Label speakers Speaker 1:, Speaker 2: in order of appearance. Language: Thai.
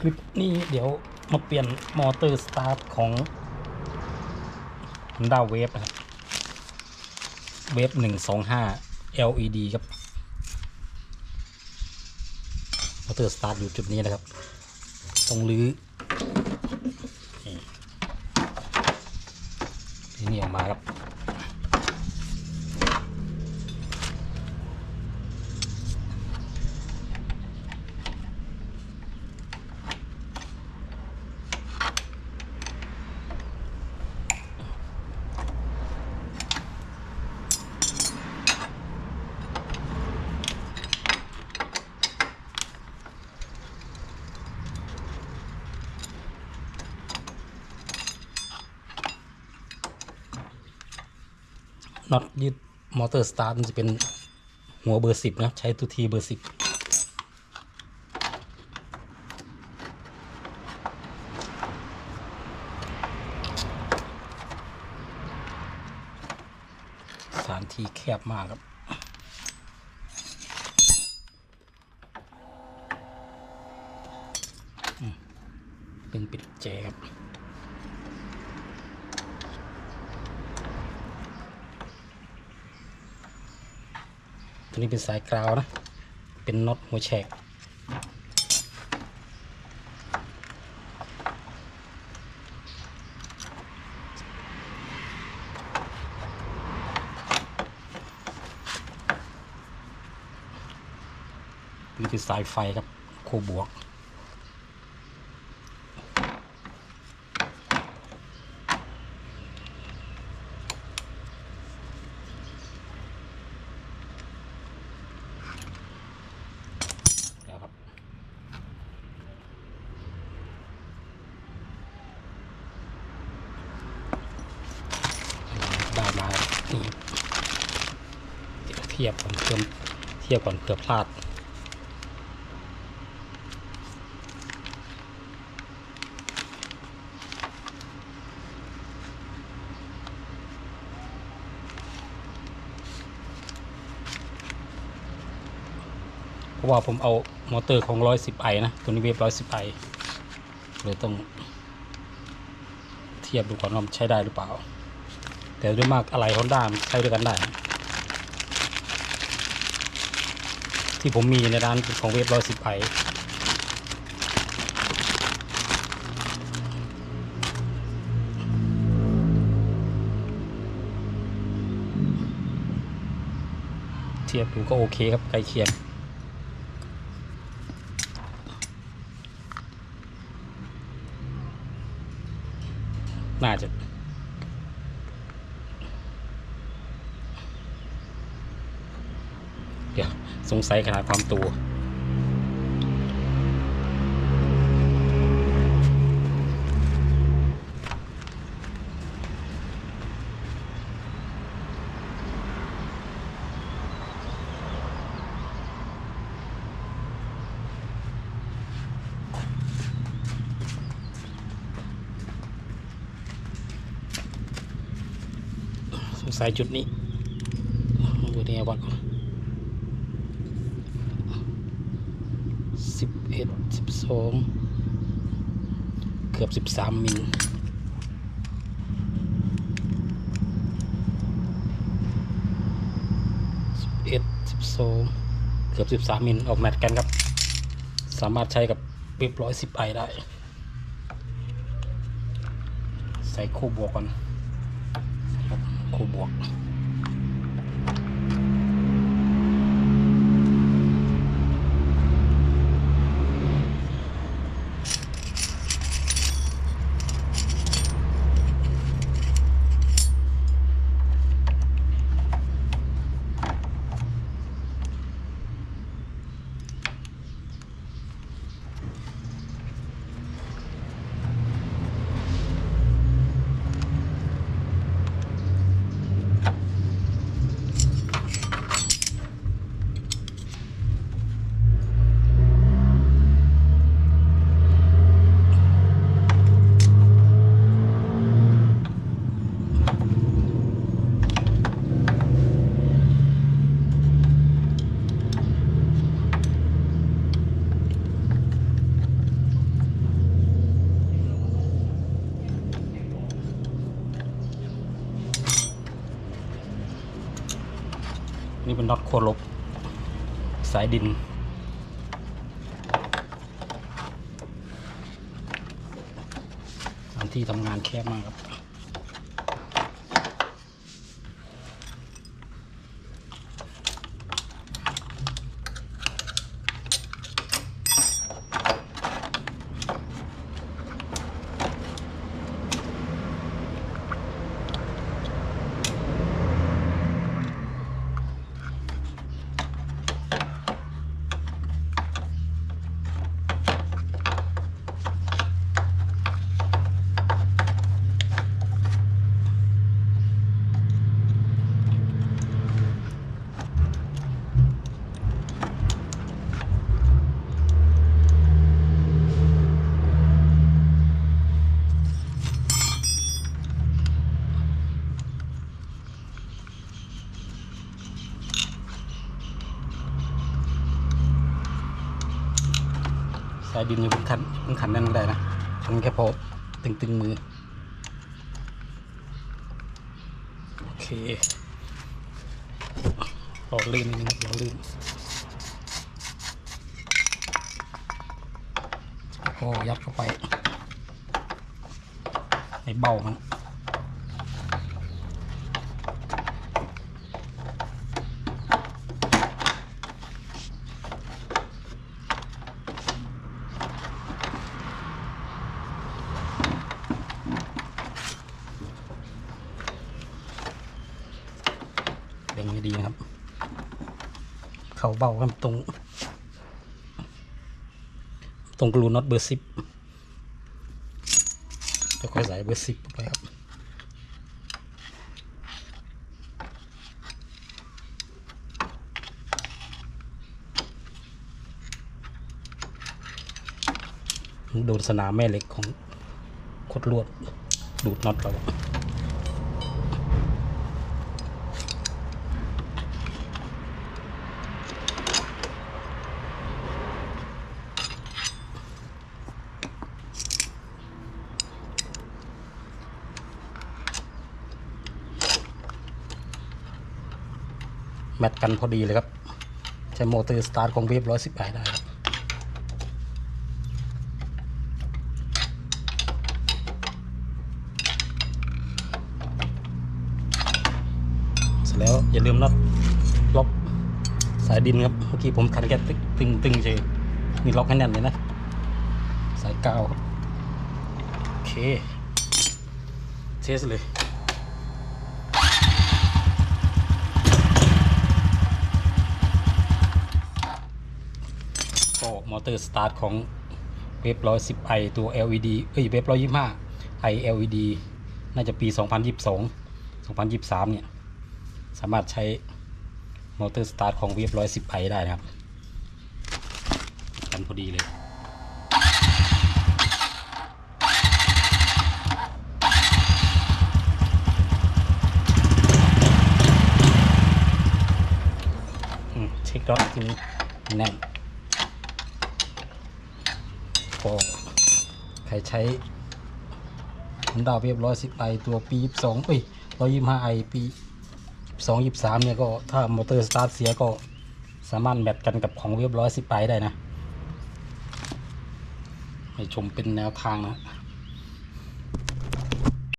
Speaker 1: คลิปนี้เดี๋ยวมาเปลี่ยนมอเตอร์สตาร์ทของ Honda Wave นะครับ Wave 125 LED ครับ มอเตอร์สตาร์ทอยู่จุดนี้นะครับ ต้องรื้อนี่ออกมาครับ น็อตยึดมอเตอร์สตาร์ทมันจะเป็นหัวเบอร์สิบนะใช้ตัวทีเบอร์สิบสานที่แคบมากครับเป็นปิดแจครับ นี้เป็นสายกราวนะ เป็นน็อตหัวแฉกนี่คือสายไฟครับ โคบวก เดี๋ยวครับ ได้มานี่เดี๋ยวเทียบก่อนเพิ่มเทียบก่อนเผื่อพลาด เพราะว่าผมเอามอเตอร์ของ 110ไอนะ ตัวนี้เวฟ110ไอเลยต้องเทียบดูก่อนว่าใช้ได้หรือเปล่า แต่ด้วยมากอะไรฮอนด้าใช้ด้วยกันได้นะ ที่ผมมีในร้านของเวฟ110ไอเทียบดูก็โอเคครับใกล้เคียงน่าจะ เดี๋ยวสงสัยขนาดความตัวสงสัยจุดนี้ดูนี่วัดก่อน สิบเอ็ดสิบสองเกือบสิบสามมิลสิบเอ็ดสิบสองเกือบสิบสามมิลออกแมทกันครับ สามารถใช้กับเว็บร้อยสิบไอได้ ใส่คู่บวกก่อนครับคู่บวก นี่เป็นน็อตโคลบสายดินสถานที่ทำงานแคบมากครับ สายดินอยู่บนขันบนขันนั่นก็ได้นะทำแค่พอตึงตึงๆมือ โอเคหล่อลื่นนิดนึงครับรอลื่นแล้วก็ยัดเข้าไปในเบ้ามัน นี้ดีนะครับ เขาเบ้าครับตรง ตรงกรูน็อตเบอร์สิบจะค่อยใส่เบอร์สิบไปครับโดนสนามแม่เหล็กของคดลวดดูดน็อตเรา แมทกันพอดีเลยครับ ใช้โมเตอร์สตาร์ทของเวฟร้อยสิบได้ครับเสร็จแล้วอย่าลืมน็อตล็อกสายดินครับ เมื่อกี้ผมขันแค่ตึงตึงตึงเฉยนี่ล็อกให้แน่นเลยนะ สายกาวครับ โอเค เทสเลย ก็มอเตอร์สตาร์ทของเว็บร้อยสิบไอตัว LED เอ้ยเว็บร้อยยี่ห้าไอ LED น่าจะปี 2022 2023 เนี่ย สามารถใช้มอเตอร์สตาร์ทของเว็บร้อยสิบไอได้นะครับ กันพอดีเลยเช็ครถทีนี้แน่น ก็ใครใช้ผลดาวเรียบร้อยสิบไอตัวปีสองปีร้อยยี่ห้าไอปีสองยี่สามเนี่ยก็ถ้ามอเตอร์สตาร์ทเสียก็สามารถแมทกันกับของเรียบร้อยสิบไอได้นะ ให้ชมเป็นแนวทางนะ